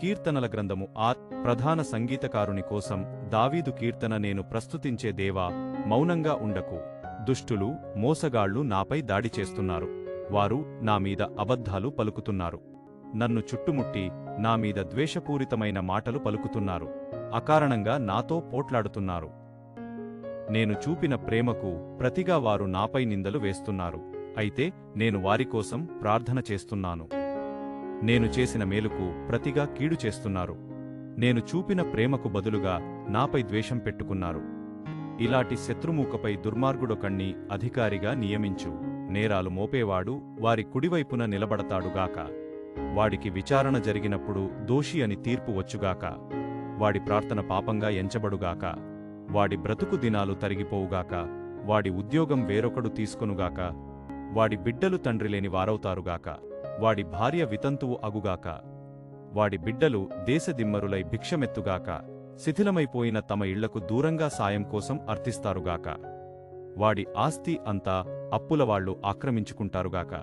కీర్తనల గ్రంథము ఆర్ ప్రధాన సంగీతకారుని కోసం దావీదు కీర్తన నేను ప్రస్తుతించే దేవా మౌనంగా ఉండకు. దుష్టులు మోసగాళ్ళు నాపై దాడి చేస్తున్నారు. వారు నా మీద అబద్ధాలు పలుకుతున్నారు. నన్ను చుట్టుముట్టి నా మీద ద్వేషపూరితమైన మాటలు పలుకుతున్నారు. అకారణంగా నాతో పోట్లాడుతున్నారు. నేను చూపిన ప్రేమకు ప్రతిగా వారు నాపై నిందలు వేస్తున్నారు. అయితే నేను వారికోసం ప్రార్థన చేస్తున్నాను. నేను చేసిన మేలుకు ప్రతిగా కీడు చేస్తున్నారు. నేను చూపిన ప్రేమకు బదులుగా నాపై ద్వేషం పెట్టుకున్నారు. ఇలాంటి శత్రుమూకపై దుర్మార్గుడొకణ్ణి అధికారిగా నియమించు. నేరాలు మోపేవాడు వారి కుడివైపున నిలబడతాడుగాక వాడికి విచారణ జరిగినప్పుడు దోషి అని తీర్పు వచ్చుగాక. వాడి ప్రార్థన పాపంగా ఎంచబడుగాక వాడి బ్రతుకు దినాలు తరిగిపోవుగాక వాడి ఉద్యోగం వేరొకడు తీసుకొనుగాక వాడి బిడ్డలు తండ్రి లేని వారవుతారుగాక వాడి భార్య వితంతువు అగుగాక. వాడి బిడ్డలు దేశదిమ్మరులై భిక్షమెత్తుగాక. శిథిలమైపోయిన తమ ఇళ్ళకు దూరంగా సాయం కోసం అర్థిస్తారుగాక. వాడి ఆస్తి అంతా అప్పులవాళ్ళు ఆక్రమించుకుంటారుగాక.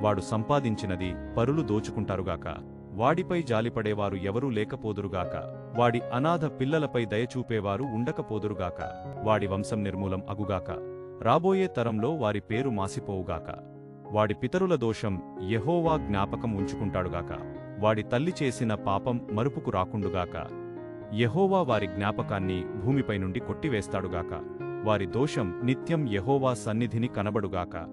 వాడు సంపాదించినది పరులు దోచుకుంటారుగాక. వాడిపై జాలిపడేవారు ఎవరూ లేకపోదురుగాక. వాడి అనాథ పిల్లలపై దయచూపేవారు ఉండకపోదురుగాక. వాడి వంశం నిర్మూలం అగుగాక. రాబోయే తరంలో వారి పేరు మాసిపోవుగాక. వాడి పితరుల దోషం యహోవా జ్ఞాపకం ఉంచుకుంటాడుగాక వాడి తల్లి చేసిన పాపం మరుపుకు రాకుండుగాక యహోవా వారి జ్ఞాపకాన్ని భూమిపై నుండి కొట్టివేస్తాడుగాక వారి దోషం నిత్యం యహోవా సన్నిధిని కనబడుగాక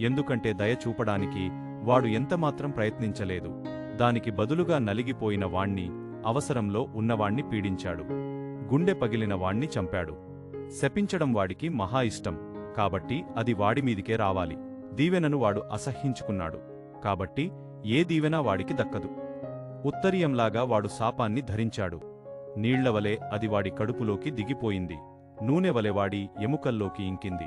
ఎందుకంటే దయ చూపడానికి వాడు ఎంతమాత్రం ప్రయత్నించలేదు. దానికి బదులుగా నలిగిపోయిన వాణ్ణి అవసరంలో ఉన్నవాణ్ణి పీడించాడు. గుండె పగిలిన వాణ్ణి చంపాడు. శపించడం వాడికి మహా ఇష్టం. కాబట్టి అది వాడిమీదికే రావాలి. దీవెనను వాడు అసహ్యించుకున్నాడు. కాబట్టి ఏ దీవెన వాడికి దక్కదు. ఉత్తరీయంలాగా వాడు శాపాన్ని ధరించాడు. నీళ్ళవలే అది వాడి కడుపులోకి దిగిపోయింది. నూనెవలె వాడి ఎముకల్లోకి ఇంకింది.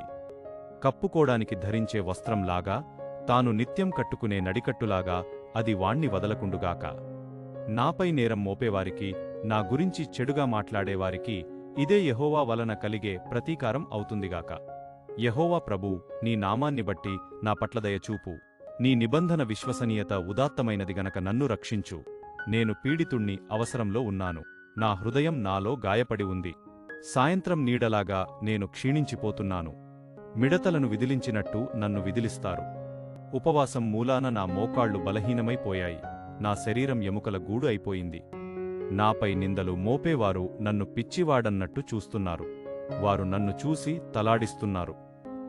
కప్పుకోడానికి ధరించే వస్త్రంలాగా తాను నిత్యం కట్టుకునే నడికట్టులాగా అది వాణ్ణి వదలకుండుగాక. నాపై నేరం మోపేవారికి నా గురించి చెడుగా మాట్లాడేవారికి ఇదే యహోవా వలన కలిగే ప్రతీకారం అవుతుందిగాక. యహోవా ప్రభూ నీ నామాన్ని బట్టి నా పట్ల దయచూపు నీ నిబంధన విశ్వసనీయత ఉదాత్తమైనది గనక నన్ను రక్షించు. నేను పీడితుణ్ణి అవసరంలో ఉన్నాను. నా హృదయం నాలో గాయపడి ఉంది. సాయంత్రం నీడలాగా నేను క్షీణించిపోతున్నాను. మిడతలను విదిలించినట్టు నన్ను విదిలిస్తారు. ఉపవాసం మూలాన నా మోకాళ్ళు బలహీనమైపోయాయి నా శరీరం ఎముకల గూడు అయిపోయింది. నాపై నిందలు మోపేవారు నన్ను పిచ్చివాడన్నట్టు చూస్తున్నారు. వారు నన్ను చూసి తలాడిస్తున్నారు.